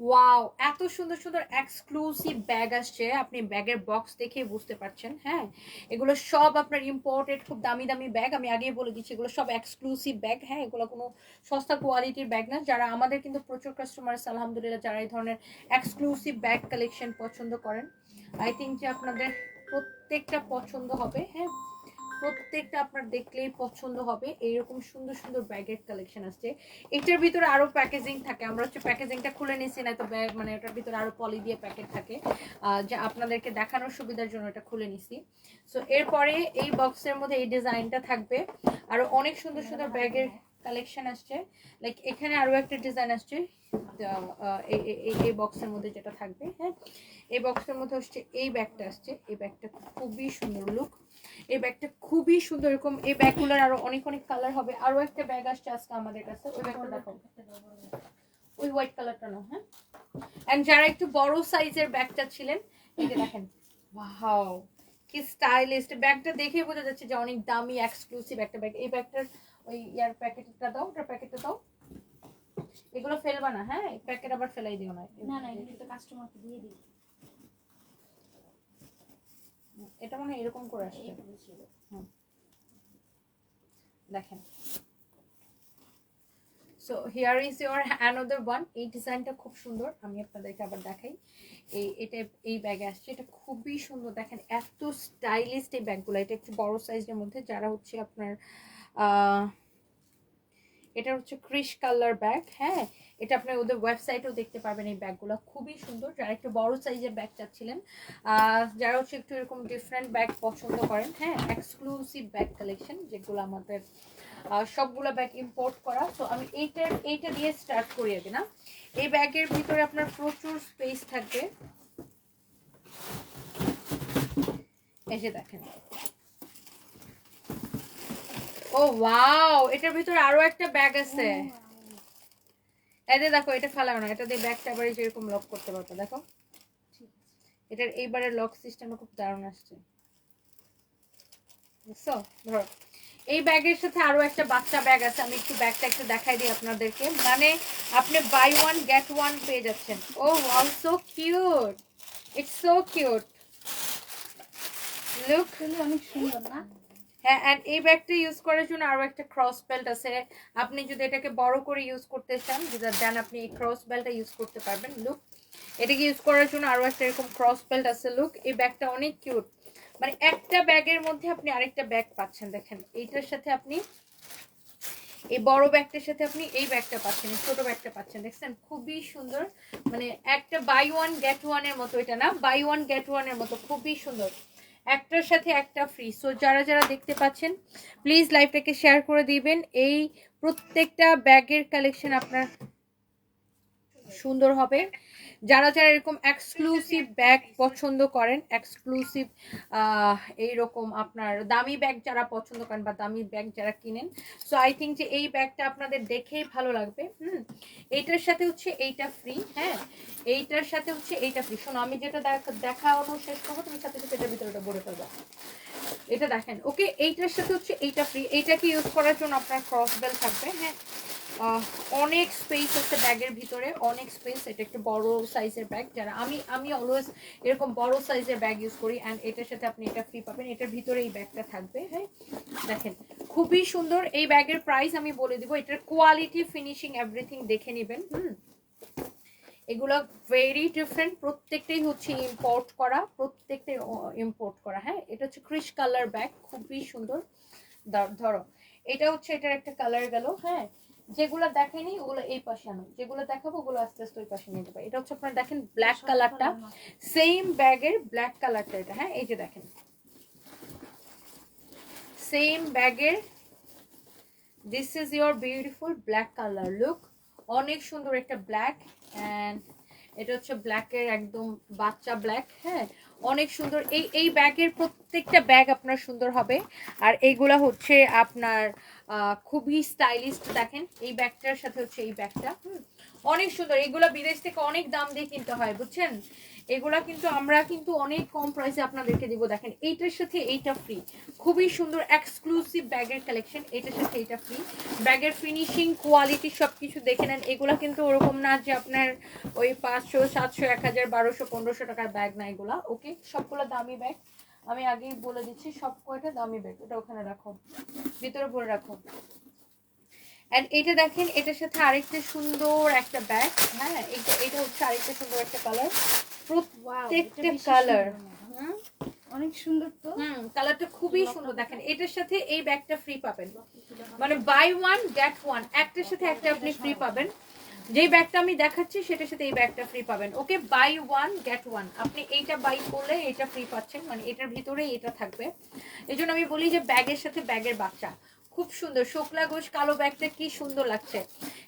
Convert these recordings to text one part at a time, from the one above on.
Wow এত সুন্দর সুন্দর এক্সক্লুসিভ ব্যাগ আসছে। আপনি ব্যাগের বক্স দেখেই বুঝতে পারছেন হ্যাঁ? এগুলো সব আপনার ইম্পোর্টেড খুব দামি দামি ব্যাগ আমি আগেই বলে দিচ্ছি, এগুলো সব এক্সক্লুসিভ ব্যাগ হ্যাঁ? এগুলো কোনো সস্তা কোয়ালিটির ব্যাগ না। যারা আমাদের কিন্তু প্রচুর কাস্টমার আছে আলহামদুলিল্লাহ, যারা এই ধরনের এক্সক্লুসিভ ব্যাগ কালেকশন পছন্দ করেন আই থিঙ্ক যে আপনাদের প্রত্যেকটা পছন্দ হবে হ্যাঁ? প্রত্যেকটা আপনার দেখলেই পছন্দ হবে। এইরকম সুন্দর সুন্দর ব্যাগের কালেকশন আসছে। এটার ভিতরে আরও প্যাকেজিং থাকে। আমরা হচ্ছে প্যাকেজিংটা খুলে নিয়েছি না তো ব্যাগ মানে ওটার ভিতরে আরও পলি দিয়ে প্যাকেট থাকে। যা আপনাদেরকে দেখানোর সুবিধার জন্য এটা খুলে নিছি। সো এরপরে এই বক্সের মধ্যে এই ডিজাইনটা থাকবে। আরও অনেক সুন্দর সুন্দর ব্যাগের কালেকশন আসছে। লাইক এখানে আরও একটা ডিজাইন আসছে এই- বক্সের মধ্যে যেটা থাকবে হ্যাঁ? এই বক্সের মধ্যে হচ্ছে এই ব্যাগটা আসছে। এই ব্যাগটা খুবই সুন্দর লুক এই ব্যাগটা খুবই সুন্দর, এরকম এই ব্যাগগুলোর আরও অনেক অনেক কালার হবে। আরও একটা ব্যাগ আসছে আজকে আমাদের কাছে, ওই ব্যাগটা দেখো। ওই হোয়াইট কালারটা না হ্যাঁ? অ্যান্ড যারা একটু বড় সাইজের ব্যাগটা ছিলেন, এই যে দেখেন ওয়াও কি স্টাইলিস্ট ব্যাগটা দেখে বোঝা যাচ্ছে যে অনেক দামি এক্সক্লুসিভ একটা ব্যাগ। এই ব্যাগটার ওই ইয়ার প্যাকেটটা দাও ওটার প্যাকেটটা দাও। এগুলো ফেলবা না হ্যাঁ? প্যাকেট আবার ফেলাই দিও না। না না এগুলো তো কাস্টমারকে দিয়ে দিই। এটা মনে এরকম করে আসছে দেখেন। So here is another one এই ডিজাইনটা খুব সুন্দর। আমি আপনাদেরকে আবার দেখাই। এই এটা এই ব্যাগে আসছে। এটা খুবই সুন্দর। দেখেন এত স্টাইলিস্ট এই ব্যাগগুলো। এটা একটু বড় সাইজের মধ্যে। যারা হচ্ছে আপনার এটা হচ্ছে ক্রিশ কালার ব্যাগ হ্যাঁ? এটা আপনি ওদের ওয়েবসাইটেও দেখতে পাবেন এই ব্যাগগুলো খুবই সুন্দর। যারা একটু বড় সাইজের ব্যাগ চাচ্ছিলেন যারা হচ্ছে একটু এরকম ডিফারেন্ট ব্যাগ পছন্দ করেন হ্যাঁ? এক্সক্লুসিভ ব্যাগ কালেকশন যেগুলো আমাদের সবগুলো ব্যাগ ইম্পোর্ট করা। তো আমি এইটার এইটা দিয়ে স্টার্ট করি আগে না? এই ব্যাগের ভিতরে আপনার প্রচুর স্পেস থাকবে। এসে দেখেন। ও ওয়াও এটার ভিতরে আরও একটা ব্যাগ আছে। যে দেখো এটা ফেলাও না এটা দিয়ে ব্যাগটা আবার এরকম লক করতে পারব দেখো। এটার এইবারের লক সিস্টেমটা খুব দারুণ আসছে। বুঝছ? ধরো এই ব্যাগের সাথে আরও একটা বাচ্চা ব্যাগ আছে আমি একটু ব্যাগটা একটু দেখাই দিই আপনাদেরকে। মানে আপনি বাই ওয়ান গেট ওয়ান পেয়ে যাচ্ছেন। ও wow so cute it's so cute look অনেক সুন্দর না? হ্যাঁ অ্যান্ড এই ব্যাগটা ইউজ করার জন্য আরও একটা ক্রস বেল্ট আছে। আপনি যদি এটাকে বড় করে ইউজ করতে চান, দেন আপনি এই ক্রস বেল্টটা ইউজ করতে পারবেন লুক এটাকে ইউজ করার জন্য আরও একটা এরকম ক্রস বেল্ট আছে লুক এই ব্যাগটা অনেক কিউট মানে একটা ব্যাগের মধ্যে আপনি আরেকটা ব্যাগ পাচ্ছেন, দেখেন। এইটার সাথে আপনি, এই বড় ব্যাগটার সাথে আপনি এই ব্যাগটা পাচ্ছেন ছোট ব্যাগটা পাচ্ছেন, দেখছেন? খুবই সুন্দর। মানে একটা বাই ওয়ান গেট ওয়ানের মতো এটা না? বাই ওয়ান গেট ওয়ানের মতো, খুবই সুন্দর। একটার সাথে একটা ফ্রি সো যারা যারা দেখতে পাচ্ছেন প্লিজ লাইভটাকে শেয়ার করে দিবেন। এই প্রত্যেকটা ব্যাগের কালেকশন আপনার সুন্দর হবে। যারা যারা এরকম এক্সক্লুসিভ ব্যাগ পছন্দ করেন এক্সক্লুসিভ এইরকম আপনার দামি ব্যাগ যারা পছন্দ করেন বা দামি ব্যাগ যারা কিনেন সো আই থিঙ্ক যে এই ব্যাগটা আপনাদের দেখেই ভালো লাগবে। হুম, এইটার সাথে হচ্ছে এইটা ফ্রি হ্যাঁ? এইটার সাথে হচ্ছে এইটা ফ্রি শোনো, আমি যেটা দেখানো শেষ করব, তুমি সাথে সাথে এটার ভিতরে ভরে ফেলব। এটা দেখেন ওকে এইটার সাথে হচ্ছে এইটা ফ্রি এইটাকে ইউজ করার জন্য আপনার ক্রস বেল থাকবে? হ্যাঁ। অনেক স্পেস আছে ব্যাগের ভিতরে, অনেক স্পেস এটা একটু বড় সাইজের ব্যাগ যারা আমি আমি অলওয়েজ এরকম বড় সাইজের ব্যাগ ইউজ করি অ্যান্ড এটার সাথে আপনি এটা ফ্রি পাবেন। এটার ভিতরে এই ব্যাগটা থাকবে হ্যাঁ? দেখেন, খুবই সুন্দর। এই ব্যাগের প্রাইস আমি বলে দিব। এটার কোয়ালিটি ফিনিশিং এভরিথিং দেখে নেবেন, হুম? এগুলো ভেরি ডিফারেন্ট প্রত্যেকটাই হচ্ছে ইম্পোর্ট করা প্রত্যেকটাই ইম্পোর্ট করা হ্যাঁ? এটা হচ্ছে ক্রিশ কালার ব্যাগ খুবই সুন্দর। ধর- ধরো এটা হচ্ছে এটার একটা কালার গেল হ্যাঁ? যেগুলো দেখেনি ওগুলো এই পাশে আনো। যেগুলো দেখাবো ওগুলো আস্তে আস্তে ওই পাশে নিয়ে যাবে। এটা হচ্ছে আপনারা দেখেন ব্ল্যাক কালারটা সেম ব্যাগের ব্ল্যাক কালারটা এটা হ্যাঁ? এই যে দেখেন। সেম ব্যাগের this is your beautiful black colour look অনেক সুন্দর একটা ব্ল্যাক অ্যান্ড এটা হচ্ছে ব্ল্যাকের একদম বাচ্চা ব্ল্যাক হ্যাঁ? অনেক সুন্দর। এই এই ব্যাগের প্রত্যেকটা ব্যাগ আপনার সুন্দর হবে। আর এইগুলা হচ্ছে আপনার খুবই স্টাইলিস্ট দেখেন। এই ব্যাগটার সাথে হচ্ছে এই ব্যাগটা অনেক সুন্দর। এইগুলো বিদেশ থেকে অনেক দাম দিয়ে কিনতে হয়, বুঝছেন? এগুলা কিন্তু আমরা কিন্তু অনেক কম প্রাইসে আপনাদেরকে দিব। দেখেন, এইটার সাথে এইটা ফ্রি খুবই সুন্দর এক্সক্লুসিভ ব্যাগের কালেকশন এটার সাথে এইটা ফ্রি ব্যাগের ফিনিশিং কোয়ালিটি সব কিছু দেখে নেন। এগুলা কিন্তু ওরকম না যে আপনার ওই পাঁচশো, সাতশো, এক হাজার, বারোশো, পনেরোশো টাকার ব্যাগ না এগুলা ওকে সবগুলো দামি ব্যাগ আমি আগেই বলে দিচ্ছি, সব কয়টা দামি ব্যাগ ওটা ওখানে রাখো। ভিতরে ভরে রাখো। অ্যান্ড এটা দেখেন, এটার সাথে আরেকটা সুন্দর একটা ব্যাগ হ্যাঁ এটা এটা হচ্ছে আরেকটা সুন্দর একটা কালার প্রত্যেকটা কালার। অনেক সুন্দর তো। হুম কালারটা খুবই সুন্দর। দেখেন এটার সাথে এই ব্যাগটা ফ্রি পাবেন। মানে বাই ওয়ান গেট ওয়ান একটার সাথে একটা আপনি ফ্রি পাবেন। যেই ব্যাগটা আমি দেখাচ্ছি সেটার সাথে এই ব্যাগটা ফ্রি পাবেন। Okay buy one get one আপনি এইটা বাই করলে এটা ফ্রি পাচ্ছেন। মানে এটার ভিতরে এটা থাকবে। এই জন্য আমি বলি যে ব্যাগের সাথে ব্যাগের বাচ্চা। খুব সুন্দর। শোকলা ঘোষ কালো ব্যাগটা কি সুন্দর লাগছে।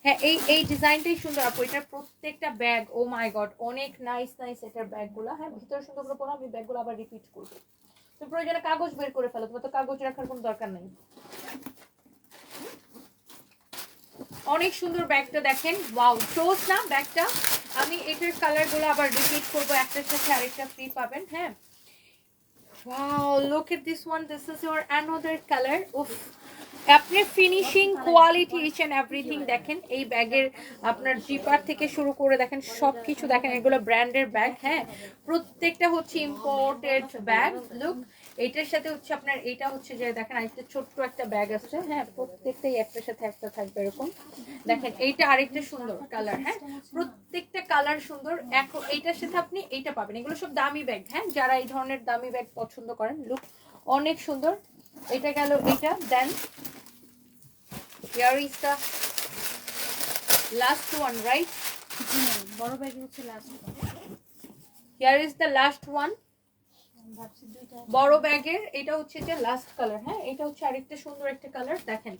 হ্যাঁ এই এই ডিজাইনটাই সুন্দর আপু। এটার প্রত্যেকটা ব্যাগ ও মাই গড অনেক নাইস নাইস এটার ব্যাগগুলো হ্যাঁ ভিতরে সুন্দর করে পড়ো, আমি ব্যাগগুলো আবার রিপিট করব। তো প্রয়োজনে কাগজ বের করে ফেলো, তোমার তো কাগজ রাখার কোনো দরকার নেই। অনেক সুন্দর ব্যাগটা দেখেন ওয়াও চোস না ব্যাগটা আমি এটার কালারগুলো আবার রিপিট করব, একটার সাথে আরেকটা ফ্রি পাবেন হ্যাঁ? Wow look at this one this is your another colour উফ আপনি finishing quality each and everything দেখেন, এই ব্যাগের আপনার জিপার থেকে শুরু করে দেখেন সব কিছু দেখেন, এগুলো ব্র্যান্ডের ব্যাগ হ্যাঁ? প্রত্যেকটা হচ্ছে ইম্পোর্টেড ব্যাগ লুক এইটার সাথে হচ্ছে আপনার এইটা হচ্ছে যে দেখেন, আরেকটা ছোট্ট একটা ব্যাগ আছে হ্যাঁ? প্রত্যেকটাই একটার সাথে একটা থাকবে এরকম। দেখেন, এইটা আরেকটা সুন্দর কালার হ্যাঁ? প্রত্যেকটা কালার সুন্দর, এখন এইটার সাথে আপনি এইটা পাবেন। এগুলো সব দামি ব্যাগ হ্যাঁ? যারা এই ধরনের দামি ব্যাগ পছন্দ করেন লুক অনেক সুন্দর। এটা গেল এটা then the last one right G ma'am বড় ব্যাগে হচ্ছে লাস্ট দ্য লাস্ট ওয়ান ভাবছি দুইটা। বড় ব্যাগের এটা হচ্ছে যে লাস্ট কালার হ্যাঁ? এটা হচ্ছে আরেকটা সুন্দর একটা কালার দেখেন।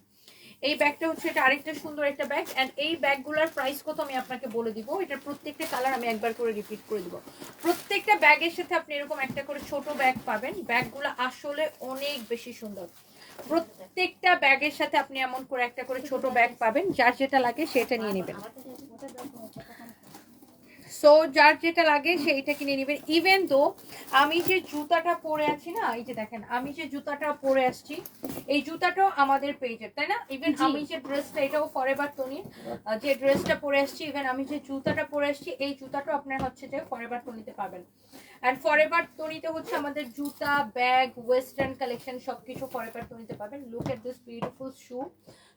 এই ব্যাগটা হচ্ছে এটা আরেকটা সুন্দর একটা ব্যাগ এন্ড এই ব্যাগগুলোর প্রাইস কত আমি আপনাকে বলে দিব? এটার প্রত্যেকটা কালার আমি একবার করে রিপিট করে দিব। প্রত্যেকটা ব্যাগের সাথে আপনি এরকম একটা করে ছোট ব্যাগ পাবেন। ব্যাগগুলো আসলে অনেক বেশি সুন্দর। প্রত্যেকটা ব্যাগের সাথে আপনি এমন করে একটা করে ছোট ব্যাগ পাবেন, যার যেটা লাগে সেটা নিয়ে নেবেন ওটা দেখো ওটা কখন সো যার যেটা লাগে সেইটা কিনে নেবেন। ইভেন তো আমি যে জুতাটা পরে আছি না এই যে দেখেন আমি যে জুতাটা পরে আসছি এই জুতাটাও আমাদের পেজের তাই না? ইভেন আমি যে ড্রেসটা এটাও ফরেভার টনির যে ড্রেসটা পরে আসছি ইভেন আমি যে জুতাটা পরে আসছি এই জুতাটাও আপনার হচ্ছে যে ফরেভার টনিতে পাবেন। অ্যান্ড ফরেভার টনিতে হচ্ছে আমাদের জুতা ব্যাগ ওয়েস্টার্ন কালেকশন সব সবকিছু ফরেভার টনিতে পাবেন। Look at this beautiful shoe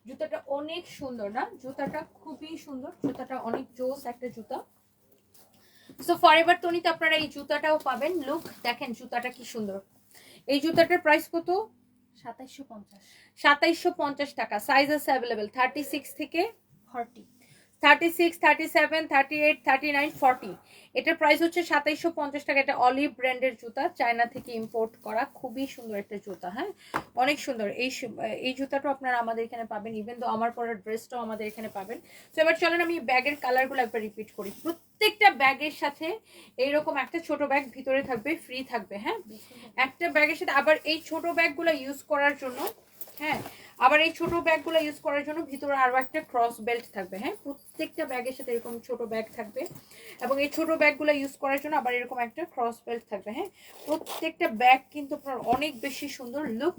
জুতাটা অনেক সুন্দর না? জুতাটা খুবই সুন্দর। জুতাটা অনেক জোস একটা জুতা। সো ফরএভার টনিতে আপনারা এই জুতাটাও পাবেন। লুক দেখেন জুতাটা কি সুন্দর। এই জুতাটার প্রাইস কত? সাতাইশশো পঞ্চাশ। সাতাইশশো পঞ্চাশ টাকা। সাইজ আছে অ্যাভেলেবেল থার্টি সিক্স থেকে forty thirty six thirty seven thirty eight thirty nine forty এটার প্রাইস হচ্ছে সাতাইশশো পঞ্চাশ টাকা। এটা অলিভ ব্র্যান্ডের জুতা। চায়না থেকে ইম্পোর্ট করা। খুবই সুন্দর একটা জুতা হ্যাঁ? অনেক সুন্দর। এই এই জুতাটাও আপনারা আমাদের এখানে পাবেন। ইভেন তো আমার পরার ড্রেসটাও আমাদের এখানে পাবেন। তো এবার চলেন আমি ব্যাগের কালারগুলো একবার রিপিট করি। প্রত্যেকটা ব্যাগের সাথে এইরকম একটা ছোট ব্যাগ ভিতরে থাকবে ফ্রি থাকবে হ্যাঁ? একটা ব্যাগের সাথে আবার এই ছোট ব্যাগগুলো ইউজ করার জন্য হ্যাঁ? আবার এই ছোট ব্যাগগুলো ইউজ করার জন্য ভিতরে আরও একটা ক্রস বেল্ট থাকবে হ্যাঁ? প্রত্যেকটা ব্যাগের সাথে এরকম ছোট ব্যাগ থাকবে এবং এই ছোট ব্যাগগুলো ইউজ করার জন্য আবার এরকম একটা ক্রস বেল্ট থাকবে হ্যাঁ? প্রত্যেকটা ব্যাগ কিন্তু আপনার অনেক বেশি সুন্দর লুক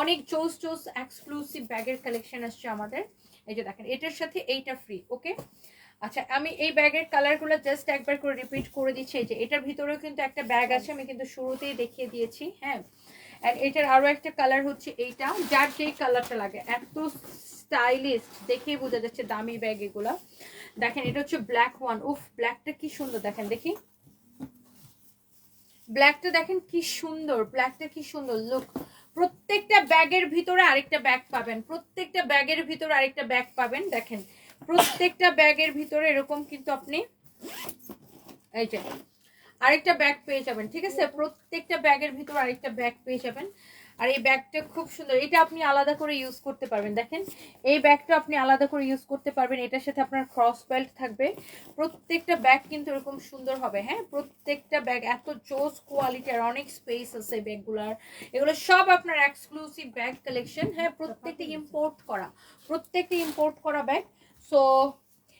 অনেক চোস চোস এক্সক্লুসিভ ব্যাগের কালেকশন আসছে আমাদের। এই যে দেখেন, এটার সাথে এইটা ফ্রি ওকে আচ্ছা আমি এই ব্যাগের কালারগুলো জাস্ট একবার করে রিপিট করে দিচ্ছি। এই যে এটার ভিতরেও কিন্তু একটা ব্যাগ আছে, আমি কিন্তু শুরুতেই দেখিয়ে দিয়েছি হ্যাঁ? অ্যান্ড এটার আরও একটা কালার হচ্ছে এইটা, যার যেই কালারটা লাগে। এত স্টাইলিশ দেখেই বোঝা যাচ্ছে দামি ব্যাগ এগুলা। দেখেন, এটা হচ্ছে ব্ল্যাক ওয়ান উফ ব্ল্যাকটা কি সুন্দর, দেখেন, দেখি। ব্ল্যাকটা দেখেন কি সুন্দর ব্ল্যাকটা কি সুন্দর। লুক প্রত্যেকটা ব্যাগের ভিতরে আরেকটা ব্যাগ পাবেন। প্রত্যেকটা ব্যাগের ভিতরে আরেকটা ব্যাগ পাবেন, দেখেন। প্রত্যেকটা ব্যাগের ভিতরে এরকম কিন্তু আপনি এই যে আরেকটা ব্যাগ পেয়ে যাবেন ঠিক আছে? প্রত্যেকটা ব্যাগের ভিতর আরেকটা ব্যাগ পেয়ে যাবেন। আর এই ব্যাগটা খুব সুন্দর এটা আপনি আলাদা করে ইউজ করতে পারবেন। দেখেন এই ব্যাগটা আপনি আলাদা করে ইউজ করতে পারবেন। এটার সাথে আপনার ক্রস বেল্ট থাকবে। প্রত্যেকটা ব্যাগ কিন্তু এরকম সুন্দর হবে হ্যাঁ? প্রত্যেকটা ব্যাগ এত জোস কোয়ালিটি আর অনেক স্পেস আছে ব্যাগগুলার এগুলো সব আপনার এক্সক্লুসিভ ব্যাগ কালেকশন হ্যাঁ? প্রত্যেকটি ইম্পোর্ট করা প্রত্যেকটি ইম্পোর্ট করা ব্যাগ সো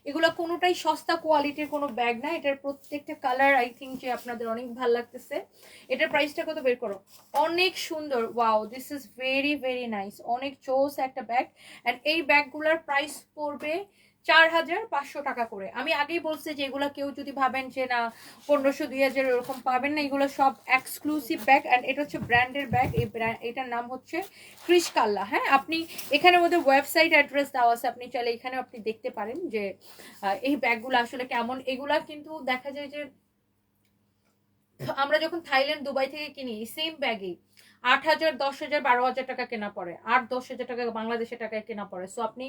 এগুলো কোনোটাই সস্তা কোয়ালিটির কোনো ব্যাগ না। এটার প্রত্যেকটা কালার আই থিঙ্ক যে আপনাদের অনেক ভালো লাগতেছে। এটার প্রাইসটা কত বের করো? অনেক সুন্দর। Wow this is very very nice অনেক চোস একটা ব্যাগ অ্যান্ড এই ব্যাগগুলোর প্রাইস পড়বে চার হাজার পাঁচশো টাকা করে। আমি আগেই বলছি যে এগুলো কেউ যদি ভাবেন যে, না, পনেরোশো, দুই হাজার এরকম পাবেন না। এগুলো সব এক্সক্লুসিভ ব্যাগ অ্যান্ড এটা হচ্ছে ব্র্যান্ডের ব্যাগ এই এটার নাম হচ্ছে ক্রিশ হ্যাঁ আপনি এখানে ওদের ওয়েবসাইট অ্যাড্রেস দেওয়া আছে। আপনি চাইলে এখানে আপনি দেখতে পারেন যে এই ব্যাগগুলো আসলে কেমন। এগুলা কিন্তু দেখা যায় যে, আমরা যখন থাইল্যান্ড, দুবাই থেকে কিনি সেম ব্যাগই আট হাজার, দশ হাজার, বারো হাজার টাকা কেনা পড়ে। আট, দশ হাজার টাকা বাংলাদেশের টাকায় কেনা পড়ে। সো আপনি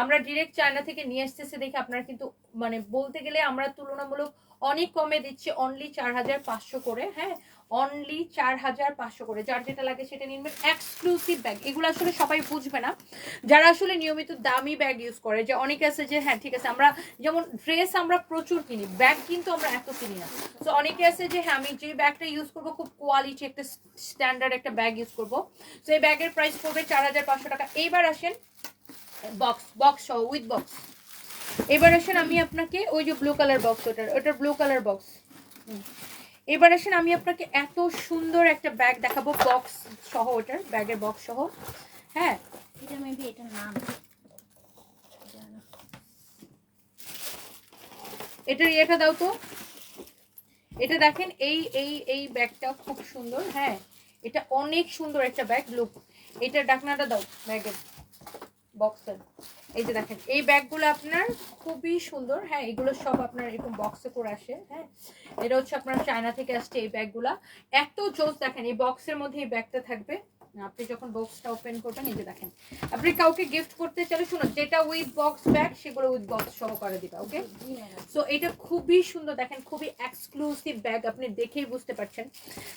আমরা ডিরেক্ট চায়না থেকে নিয়ে আসতেছে দেখে আপনারা কিন্তু মানে বলতে গেলে আমরা তুলনামূলক অনেক কমে দিচ্ছি অনলি চার হাজার পাঁচশো করে হ্যাঁ? অনলি চার হাজার পাঁচশো করে, যার যেটা লাগে সেটা নিনবেন এক্সক্লুসিভ ব্যাগ এগুলো আসলে সবাই বুঝবে না। যারা আসলে নিয়মিত দামি ব্যাগ ইউজ করে, যে অনেকে আছে যে হ্যাঁ ঠিক আছে, আমরা যেমন ড্রেস আমরা প্রচুর কিনি ব্যাগ কিন্তু আমরা এত কিনি না। তো অনেকে আছে যে হ্যাঁ আমি যে ব্যাগটা ইউজ করব, খুব কোয়ালিটি একটা স্ট্যান্ডার্ড একটা ব্যাগ ইউজ করব। তো এই ব্যাগের প্রাইস পড়বে চার হাজার পাঁচশো টাকা। এইবার আসেন বক্স বক্স সহ উইথ বক্স এবার আসেন আমি আপনাকে ওই যে ব্লু কালার বক্স ওটার ওটার ব্লু কালার বক্স এবার আসেন আমি আপনাকে এত সুন্দর একটা ব্যাগ দেখাবো বক্স সহ ওটার ব্যাগের বক্স সহ। হ্যাঁ? এটা মেবি এটার নাম। এটার ইয়েটা দাও তো। এটা দেখেন এই এই এই ব্যাগটা খুব সুন্দর হ্যাঁ? এটা অনেক সুন্দর একটা ব্যাগ লুক এটার ডাকনাটা দাও ব্যাগের বক্সের এই যে দেখেন, এই ব্যাগগুলো আপনার খুবই সুন্দর। হ্যাঁ এগুলো সব আপনার এরকম বক্সে করে আসে হ্যাঁ। এটা হচ্ছে আপনার চায়না থেকে আসছে এই ব্যাগগুলা। এত জোস দেখেন, এই বক্সের মধ্যে এই ব্যাগটা থাকবে। আপনি যখন বক্সটা ওপেন করবেন, এই যে দেখেন। আপনি কাউকে গিফট করতে চাইলে শুনুন, যেটা উইথ বক্স ব্যাগ সেগুলো উইথ বক্স সহকারে দিবা ওকে সো এটা খুবই সুন্দর দেখেন, খুবই এক্সক্লুসিভ ব্যাগ আপনি দেখেই বুঝতে পারছেন।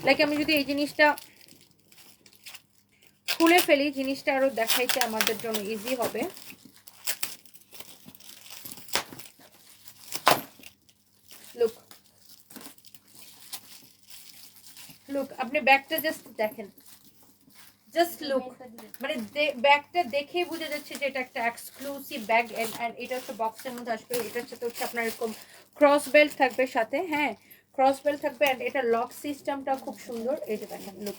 লাইক আমি যদি এই জিনিসটা খুলে ফেলি, জিনিসটা আরও দেখাইতে আমাদের জন্য ইজি হবে লুক লুক আপনি ব্যাগটা জাস্ট দেখেন। জাস্ট লুক মানে ব্যাগটা দেখেই বোঝা যাচ্ছে যে এটা একটা এক্সক্লুসিভ ব্যাগ এন্ড এটা হচ্ছে বক্সের মধ্যে আসবে। এটার সাথে হচ্ছে আপনার এরকম ক্রস বেল্ট থাকবে সাথে হ্যাঁ ক্রস বেল্ট থাকবে এন্ড এটা লক সিস্টেমটা খুব সুন্দর। যে দেখেন লুক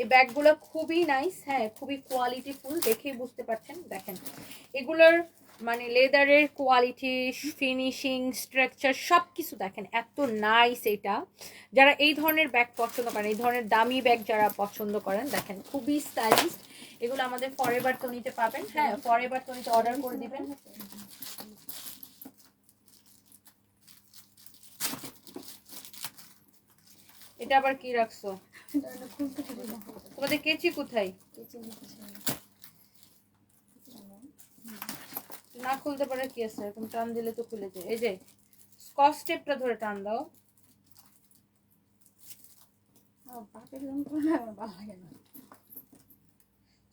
এই ব্যাগগুলো খুবই নাইস হ্যাঁ খুবই কোয়ালিটি ফুল দেখেই বুঝতে পারছেন। দেখেন, এগুলোর মানে লেদারের কোয়ালিটি, ফিনিশিং, স্ট্রাকচার সব কিছু দেখেন, এত নাইস এটা। যারা এই ধরনের ব্যাগ পছন্দ করেন, এই ধরনের দামি ব্যাগ যারা পছন্দ করেন, দেখেন, খুবই স্টাইলিশ এগুলো আমাদের ফরেভার তো নিতে পাবেন হ্যাঁ ফরেভার তো অর্ডার করে দিবেন। এটা আবার কি রাখছো? তোমাদের কেচি কোথায় কেচে নিতেছে না খুলতে পারে কি আছে? এরকম টান দিলে তো খুলে যায়। এই যে স্কচ টেপটা ধরে টান দাও।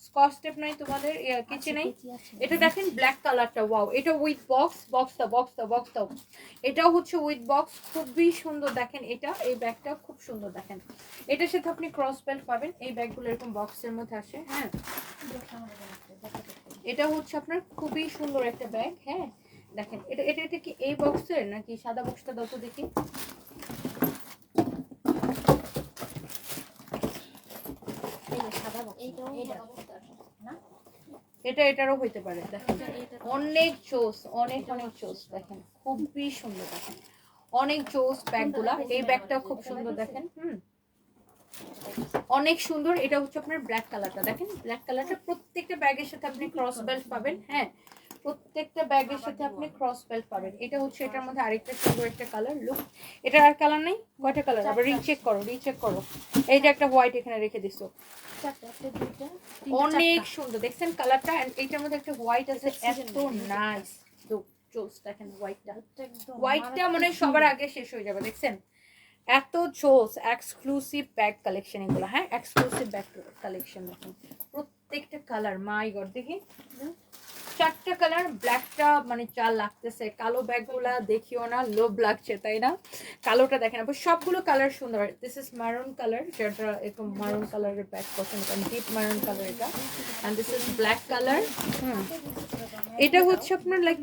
স্কচ টেপ নাই তোমাদের কেচি নাই এটা দেখেন ব্ল্যাক কালারটা ওয়াও এটা উইথ বক্স বক্স দাও বক্স দাও বক্স দাও। এটাও হচ্ছে উইথ বক্স খুবই সুন্দর দেখেন এটা এই ব্যাগটা খুব সুন্দর দেখেন। এটার সাথে আপনি ক্রস বেল্ট পাবেন এই ব্যাগগুলো এরকম বক্সের মধ্যে আসে হ্যাঁ। এটা হচ্ছে আপনার খুবই সুন্দর একটা ব্যাগ হ্যাঁ? দেখেন এটা এটা এটা কি এই বক্সের নাকি সাদা বক্সটা দাও তো দেখি? এটা এটারও হইতে পারে দেখেন। অনেক চোস অনেক অনেক চোস দেখেন। খুবই সুন্দর দেখেন। অনেক চোস ব্যাগগুলা এই ব্যাগটা খুব সুন্দর দেখেন হুম? অনেক সুন্দর এটা হচ্ছে আপনার ব্ল্যাক কালারটা দেখেন ব্ল্যাক কালারটা প্রত্যেকটা ব্যাগের সাথে আপনি ক্রস বেল্ট পাবেন হ্যাঁ? প্রত্যেকটা ব্যাগের সাথে আপনি ক্রস বেল্ট পাবেন। এটা হচ্ছে এটার মধ্যে আরেকটা সুন্দর একটা কালার লুক এটা আর কালার নেই? কয়টা কালার আবার রিচেক করো রিচেক করো। এই যে একটা হোয়াইট এখানে রেখে দিছো। অনেক সুন্দর। দেখছেন কালারটা এন্ড এইটার মধ্যে একটা হোয়াইট আছে এত। নাইস চোস দেখেন হোয়াইটটা হোয়াইটটা মানে সবার আগে শেষ হয়ে যাবে দেখছেন? এত চোস এক্সক্লুসিভ ব্যাগ কালেকশন এগুলো হ্যাঁ? এক্সক্লুসিভ ব্যাগ কালেকশন দেখুন। প্রত্যেকটা কালার মাই গড দেখি। চারটা কালার ব্ল্যাকটা মানে চাল লাগতেছে। কালো ব্যাগগুলা দেখিও না, লোভ লাগছে, তাই না? কালোটা দেখেন, আবার সবগুলো কালার সুন্দর। দিস ইজ মারুন কালার যেটা এরকম মারুন কালারের ব্যাগ পছন্দ করেন ডিপ মারুন কালার এটা। And this is black colour hmm. এটা হচ্ছে আপনার লাইক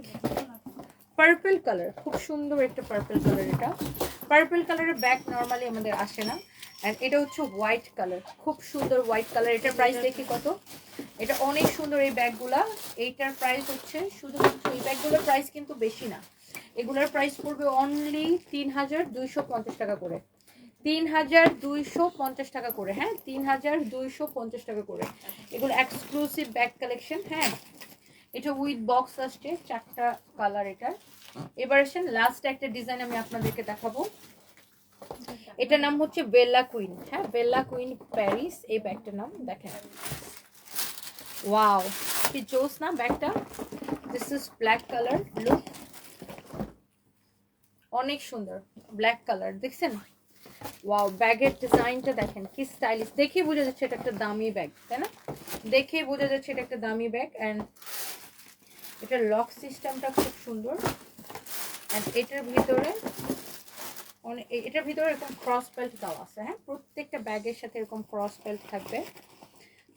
পার্পল কালার খুব সুন্দর একটা পার্পল কালার এটা। পার্পল কালারের ব্যাগ নর্মালি আমাদের আসে না। অ্যান্ড এটা হচ্ছে হোয়াইট কালার খুব সুন্দর হোয়াইট কালার এটার প্রাইস দেখি কত? এটা অনেক সুন্দর এই ব্যাগগুলা এইটার প্রাইস হচ্ছে শুধুমাত্র এই ব্যাগগুলোর প্রাইস কিন্তু বেশি না। এগুলোর প্রাইস পড়বে অনলি তিন হাজার দুইশো পঞ্চাশ টাকা করে। তিন হাজার দুইশো পঞ্চাশ টাকা করে হ্যাঁ? তিন হাজার দুইশো পঞ্চাশ টাকা করে। এগুলো এক্সক্লুসিভ ব্যাগ কালেকশন হ্যাঁ? এটা উইথ বক্স আসছে, চারটা কালার এটার। এবার আসেন লাস্ট একটা ডিজাইন আমি আপনাদেরকে দেখাবো। এটার নাম হচ্ছে বেল্লা কুইন হ্যাঁ? বেল্লা কুইন প্যারিস এই ব্যাগটার নাম, দেখেন। ওয়াও কি জোস না ব্যাগটা? This is black colour look অনেক সুন্দর ব্ল্যাক কালার দেখছেন? ওয়াও ব্যাগের ডিজাইনটা দেখেন, কি স্টাইলিশ দেখে বোঝা যাচ্ছে এটা একটা দামি ব্যাগ, তাই না? দেখে বোঝা যাচ্ছে এটা একটা দামি ব্যাগ অ্যান্ড এটার লক সিস্টেমটা খুব সুন্দর। অ্যান্ড এটার ভিতরে এটার ভিতরে এরকম ক্রস বেল্ট দেওয়া আছে হ্যাঁ? প্রত্যেকটা ব্যাগের সাথে এরকম ক্রস বেল্ট থাকবে।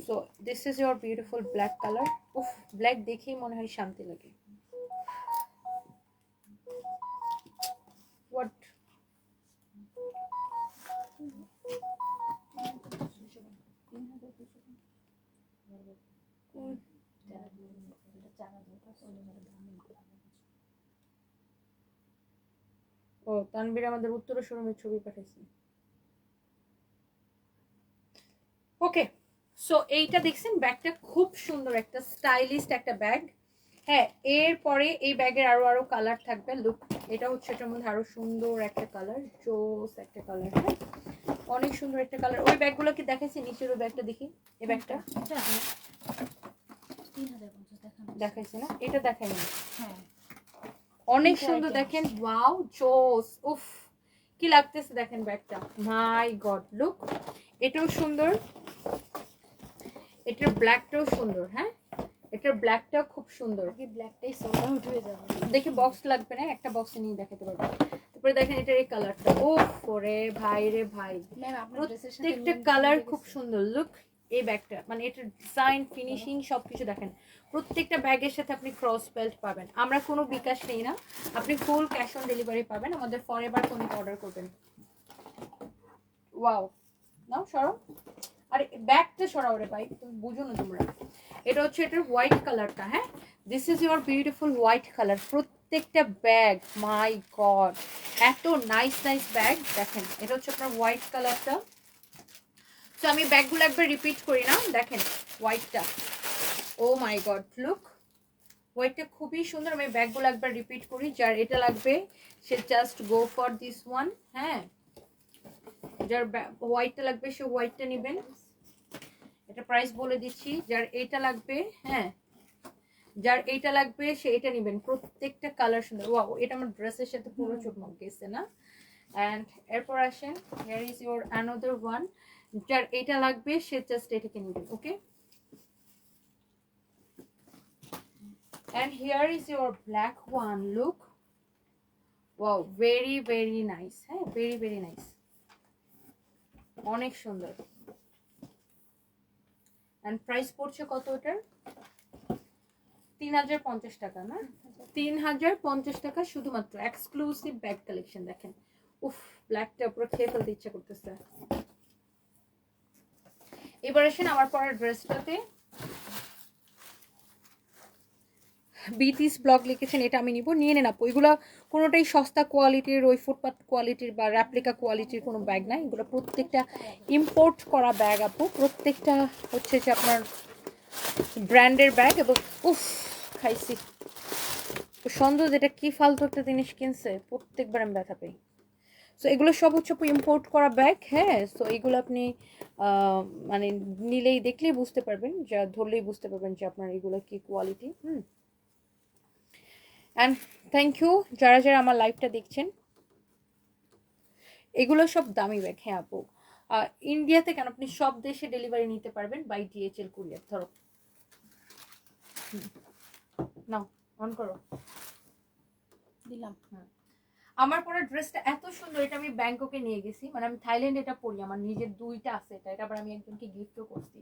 So this is your beautiful black colour উফ ব্ল্যাক দেখেই মনে হয় শান্তি লাগে। হোয়াট ও তানবীর আমাদের উত্তর শোরুমের ছবি পাঠাইছে। ওকে সো এইটা দেখছেন ব্যাগটা খুব সুন্দর একটা স্টাইলিস্ট একটা ব্যাগ। হ্যাঁ এরপরে এই ব্যাগের আরও আরও কালার থাকবে। লুক এটা হচ্ছে এটার মধ্যে আরও সুন্দর একটা কালার জোস একটা কালার হ্যাঁ? অনেক সুন্দর একটা কালার ওই ব্যাগগুলো কি দেখাইছি? নিচের ওই ব্যাগটা দেখি। এই ব্যাগটা? দেখাইছি না? এটা দেখাই না হ্যাঁ। অনেক সুন্দর দেখেন। ওয়াও জোস উফ কি লাগতেছে দেখেন ব্যাগটা। মাই গড লুক এটাও সুন্দর। এটার ব্ল্যাকটাও সুন্দর হ্যাঁ? এটার ব্ল্যাকটাও খুব সুন্দর। ব্ল্যাকটাই সোল্ড আউট হয়ে যাবে। দেখি বক্স লাগবে না একটা বক্স নিয়ে দেখাতে পারব। তারপরে দেখেন এটার এই কালারটা ও রে ভাই রে ভাই। প্রত্যেকটা কালার খুব সুন্দর। লুক এই ব্যাগটা মানে এটার ডিজাইন ফিনিশিং সব কিছু দেখেন। প্রত্যেকটা ব্যাগের সাথে আপনি ক্রস বেল্ট পাবেন। আমরা কোনো বিকাশ নেই না। আপনি ফুল ক্যাশ অন ডেলিভারি পাবেন। আমাদের ফরএভার কোনো অর্ডার করবেন। ওয়াও নাও সরো আরে, ব্যাগটা সরাও রে ভাই। তুমি বুঝো না তোমরা। এটা হচ্ছে এটার হোয়াইট কালারটা হ্যাঁ? This is your beautiful white colour প্রত্যেকটা ব্যাগ মাই গড এত নাইস নাইস ব্যাগ দেখেন, এটা হচ্ছে আপনার হোয়াইট কালারটা তো আমি ব্যাগগুলো একবার রিপিট করি না। দেখেন হোয়াইটটা ও মাই গড লুক হোয়াইটটা খুবই সুন্দর। আমি ব্যাগগুলো একবার রিপিট করি। যার এটা লাগবে সে just go for this one হ্যাঁ? যার হোয়াইটটা লাগবে সে হোয়াইটটা নেবেন। এটা প্রাইস বলে দিচ্ছি। যার এটা লাগবে হ্যাঁ? যার এইটা লাগবে সে এটা নেবেন। প্রত্যেকটা কালার সুন্দর। ওয়াও এটা আমার ড্রেসের সাথে পুরো চুকমক গেছে না? অ্যান্ড এরপর আসেন here is your another one যার এটা লাগবে, সে জাস্ট এটাকে নেবেন okay and here is your black one, look. Wow, very very nice হ্যাঁ? Very very nice. অনেক সুন্দর। And প্রাইস পড়ছে কত ওটার? তিন হাজার পঞ্চাশ টাকা, না? তিন হাজার পঞ্চাশ টাকা শুধুমাত্র এক্সক্লুসিভ ব্যাগ কালেকশন দেখেন। উফ ব্ল্যাকটা পুরো খেয়ে ফেলতে ইচ্ছা করতেছে। এবার আসেন আমার পরের ড্রেসটাতে। বিটিস ব্লগ লিখেছেন, এটা আমি নিব। নিয়ে নেন আপু, এগুলো কোনোটাই সস্তা কোয়ালিটির ওই ফুটপাথ কোয়ালিটির বা র্যাপ্লিকা কোয়ালিটির কোনো ব্যাগ নাই। এগুলো প্রত্যেকটা ইম্পোর্ট করা ব্যাগ আপু। প্রত্যেকটা হচ্ছে যে আপনার ব্র্যান্ডের ব্যাগ এবং উফ, খাইছি। সন্দেহ এটা কী ফালতু একটা জিনিস কিনছে? প্রত্যেকবার আমি ব্যথা পাই সো এগুলো সব হচ্ছে ইম্পোর্ট করা ব্যাগ হ্যাঁ? সো এগুলো আপনি মানে নিলেই দেখলেই বুঝতে পারবেন যা ধরলেই বুঝতে পারবেন যে আপনার এগুলো কি quality hmm? And thank you যারা যারা আমার লাইভটা দেখছেন। এগুলো সব দামি ব্যাগ হ্যাঁ আপু। ইন্ডিয়াতে কেন আপনি সব দেশে ডেলিভারি নিতে পারবেন বাই ডিএচএল কুরিয়ার ধরো। নাও অন করো। দিলাম। আমার পরা ড্রেসটা এত সুন্দর, এটা আমি ব্যাংককে নিয়ে গেছি। মানে আমি থাইল্যান্ডে এটা পরি, আমার নিজের দুইটা আছে, এটা এটা আবার আমি একজনকে গিফটও করছি।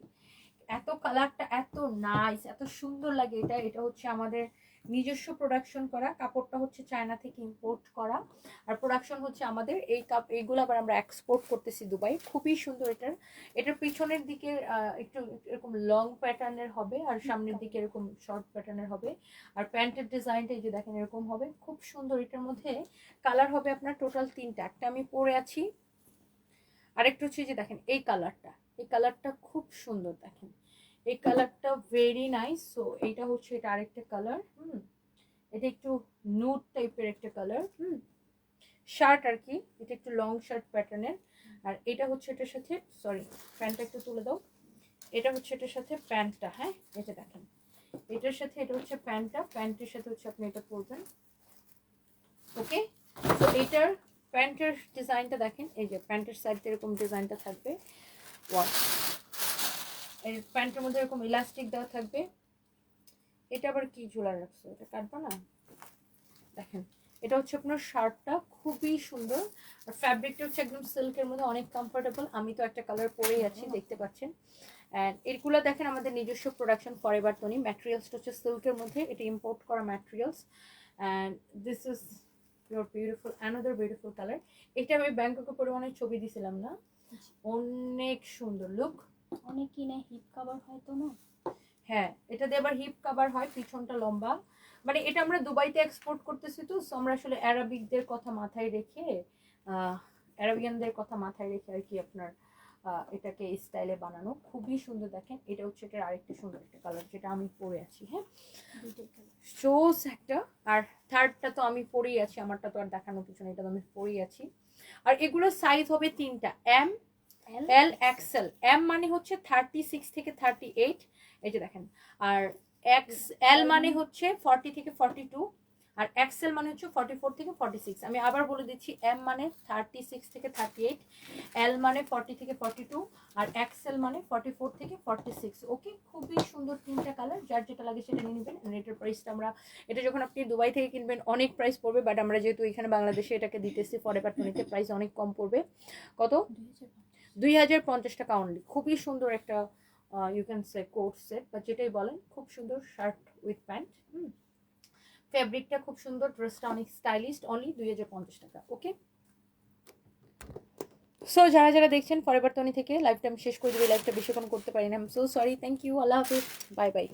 এত কালারটা এত নাইস এত সুন্দর লাগে এটা এটা হচ্ছে আমাদের নিজস্ব প্রোডাকশন করা, কাপড়টা হচ্ছে চায়না থেকে ইম্পোর্ট করা। আর প্রোডাকশন হচ্ছে আমাদের এই কাপ, এইগুলো আবার আমরা এক্সপোর্ট করতেছি দুবাই। খুবই সুন্দর এটার। এটার পিছনের দিকে একটু এরকম লং প্যাটার্নের হবে আর সামনের দিকে এরকম শর্ট প্যাটার্নের হবে। আর প্যান্টের ডিজাইনটা এই যে দেখেন এরকম হবে। খুব সুন্দর এটার মধ্যে কালার হবে আপনার টোটাল তিনটা। একটা আমি পরে আছি। আরেকটা হচ্ছে যে দেখেন, এই কালারটা এই কালারটা খুব সুন্দর দেখেন। এই কালারটা ভেরি নাইস সো এটা হচ্ছে এটা আরেকটা কালার, হুম, এটা একটু নুট টাইপের একটা কালার, হুম শার্ট আর কি, এটা একটু লং শার্ট প্যাটার্নের আর এটা হচ্ছে এটার সাথে সরি প্যান্টটা একটু তুলে দাও, এটা হচ্ছে এটার সাথে প্যান্টটা হ্যাঁ এটা দেখেন, এটার সাথে এটা হচ্ছে প্যান্টটা, প্যান্টের সাথে হচ্ছে আপনি এটা পরবেন ওকে তো এটার প্যান্টের ডিজাইনটা দেখেন, এই যে প্যান্টের সাইড এরকম ডিজাইনটা থাকবে ওয়ান এই প্যান্টের মধ্যে এরকম ইলাস্টিক দেওয়া থাকবে। এটা আবার কি ঝোলা রাখছো? এটা কাটবা না? দেখেন এটা হচ্ছে আপনার শার্টটা খুবই সুন্দর। আর ফ্যাব্রিকটা হচ্ছে একদম সিল্কের মধ্যে অনেক কমফোর্টেবল আমি তো একটা কালার পরেই আছি দেখতে পাচ্ছেন। অ্যান্ড এগুলো দেখেন আমাদের নিজস্ব প্রোডাকশন ফরেভার তনি ম্যাটেরিয়ালসটা হচ্ছে সিল্কের মধ্যে এটা ইম্পোর্ট করা materials and this is your beautiful another beautiful colour এটা আমি ব্যাংককে পরিমাণে ছবি দিছিলাম না? অনেক সুন্দর। লুক অনেক কিনে হিপ কাভার হয় তো না? হ্যাঁ এটা দিয়ে আবার হিপ কাভার হয় পিছনটা লম্বা। মানে এটা আমরা দুবাইতে এক্সপোর্ট করতেছি তো আমরা আসলে অ্যারাবিকদের কথা মাথায় রেখে অ্যারাবিয়ানদের কথা মাথায় রেখে আর কি আপনার এটাকে স্টাইলে বানানো। খুবই সুন্দর দেখেন এটা হচ্ছে এটার আরেকটা সুন্দর একটা কালার যেটা আমি পরে আছি হ্যাঁ? শোস একটা আর থার্ডটা তো আমি পরেই আছি আমারটা তো আর দেখানোর কিছু নেই এটা তো আমি পরেই আছি। আর এগুলোর সাইজ হবে তিনটা এম এল এক্সেল এম মানে হচ্ছে থার্টি সিক্স থেকে থার্টি এইট এই যে দেখেন, আর এক্স এল মানে হচ্ছে ফর্টি থেকে ফর্টি টু আর এক্সেল মানে হচ্ছে ফর্টি ফোর থেকে ফর্টি সিক্স আমি আবার বলে দিচ্ছি এম মানে থার্টি সিক্স থেকে থার্টি এইট এল মানে ফর্টি থেকে ফর্টি টু আর এক্সেল মানে ফর্টি ফোর থেকে ফর্টি সিক্স ওকে খুবই সুন্দর তিনটা কালার যার যেটা লাগে সেটা নিয়ে নেবেন। এটার প্রাইসটা আমরা, এটা যখন আপনি দুবাই থেকে কিনবেন, অনেক প্রাইস পড়বে বাট আমরা যেহেতু এখানে বাংলাদেশে এটাকে দিতেছি ফরেভার টোনিতে প্রাইস অনেক কম পড়বে। কত? দুই হাজার পঞ্চাশ টাকা অনলি খুবই সুন্দর একটা you can say coat set বা যেটাই বলেন, খুব সুন্দর শার্ট উইথ প্যান্ট হুম। ফেব্রিকটা খুব সুন্দর ড্রেসটা অনেক স্টাইলিস্ট অনলি দুই হাজার পঞ্চাশ টাকা ওকে সো যারা যারা দেখছেন পরের তনি থেকে লাইভটা আমি শেষ করে দেবো লাইভটা বেশিক্ষণ করতে পারি না। সো সরি থ্যাংক ইউ আল্লাহ হাফিজ বাই বাই